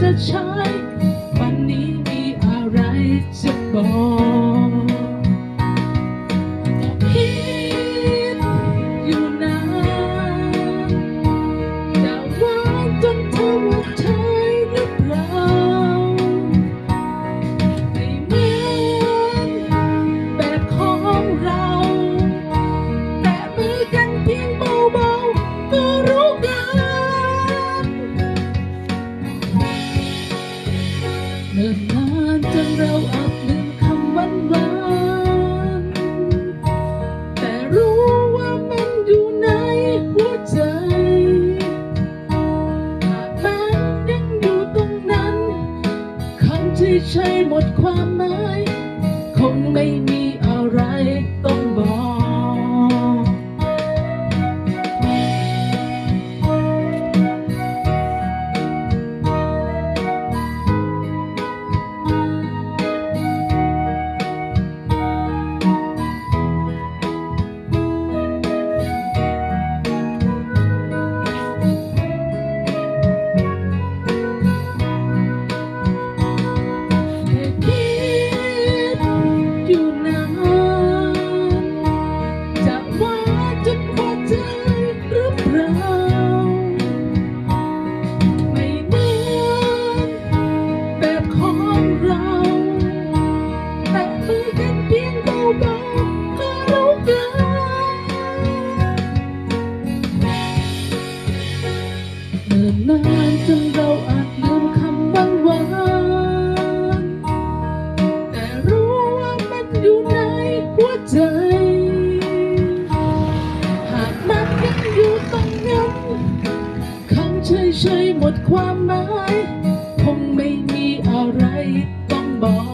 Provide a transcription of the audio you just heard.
จะใช้วันนี้มีอะไรจะบอก ใช่หมดความหมาย คงไม่มี นานจนเราอาจลืมคำหวาหวานแต่รู้ว่ามันอยู่ในหัวใจ หากมันยังอยู่ตรงนั้นคำเฉยๆหมดความหมาย คงไม่มีอะไรต้องบอก